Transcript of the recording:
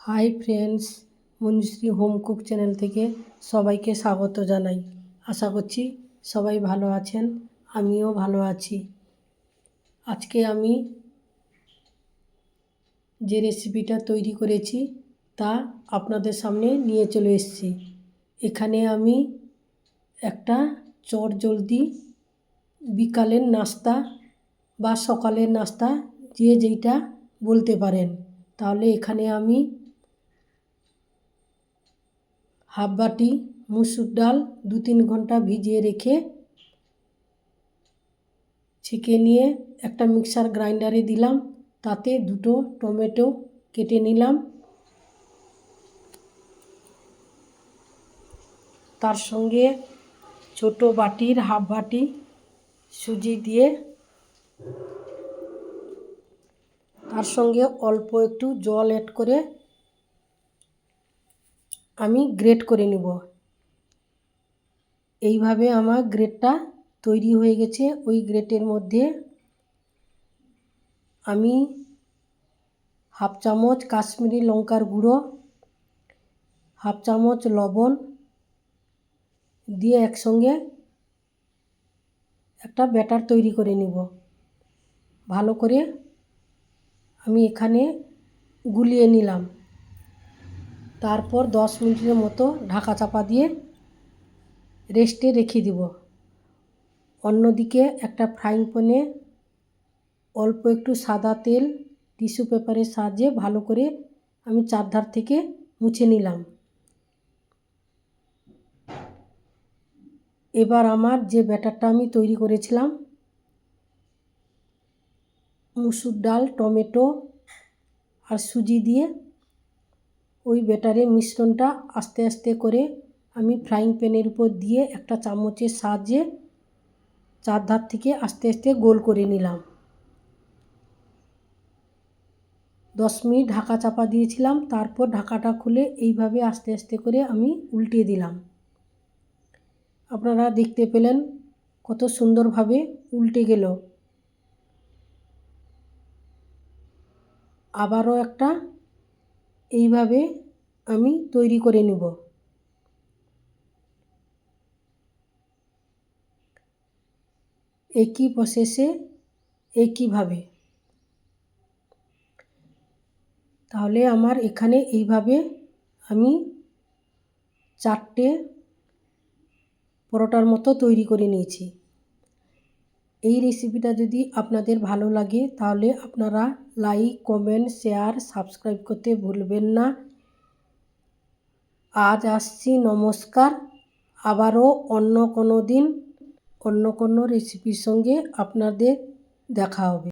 Hi friends Manjushree home cook channel থেকে সবাইকে স্বাগত জানাই। আশা করছি সবাই ভালো আছেন, আমিও ভালো আছি। আজকে আমি যে রেসিপিটা তৈরি করেছি, তা আপনাদের সামনে নিয়ে চলে এসেছি। এখানে আমি একটা চট জলদি বিকালের নাস্তা বা সকালের নাস্তা যে যেইটা বলতে পারেন, তাহলে এখানে আমি হাফ বাটি মুসুর ডাল দু তিন ঘণ্টা ভিজিয়ে রেখে ছেঁকে নিয়ে একটা মিক্সার গ্রাইন্ডারে দিলাম। তাতে দুটো টমেটো কেটে নিলাম। তার সঙ্গে ছোটো বাটির হাফ বাটি সুজি দিয়ে তার সঙ্গে অল্প একটু জল অ্যাড করে আমি গ্রেট করে নেব। এইভাবে আমার গ্রেটটা তৈরি হয়ে গেছে। ওই গ্রেটের মধ্যে আমি হাফ চামচ কাশ্মীরি লঙ্কার গুঁড়ো, হাফ চামচ লবণ দিয়ে একসঙ্গে একটা ব্যাটার তৈরি করে নেব। ভালো করে আমি এখানে গুলিয়ে নিলাম। তারপর দশ মিনিটের মতো ঢাকা চাপা দিয়ে রেস্টে রেখে দেব। অন্যদিকে একটা ফ্রাইং প্যানে অল্প একটু সাদা তেল টিস্যু পেপারের সাহায্যে ভালো করে আমি চারধার থেকে মুছে নিলাম। এবার আমার যে ব্যাটারটা আমি তৈরি করেছিলাম, মুসুর ডাল, টমেটো আর সুজি দিয়ে ওই ব্যাটারের মিশ্রণটা আস্তে আস্তে করে আমি ফ্রাইং প্যানের উপর দিয়ে একটা চামচের সাহায্যে চার ধার থেকে আস্তে আস্তে গোল করে নিলাম। দশ মিনিট ঢাকা চাপা দিয়েছিলাম, তারপর ঢাকাটা খুলে এইভাবে আস্তে আস্তে করে আমি উল্টিয়ে দিলাম। আপনারা দেখতে পেলেন কত সুন্দরভাবে উল্টে গেল। আবারও একটা এইভাবে আমি তৈরি করে নেব। একই প্রসেসে একইভাবে। তাহলে আমার এখানে এইভাবে আমি চারটে পরোটার মতো তৈরি করে নিয়েছি। এই রেসিপিটা যদি আপনাদের ভালো লাগে, তাহলে আপনারা লাইক কমেন্ট শেয়ার সাবস্ক্রাইব করতে ভুলবেন না। আজ আসছি, নমস্কার। আবারও অন্য কোনো দিন, অন্য কোনো রেসিপির সঙ্গে আপনাদের দেখা হবে।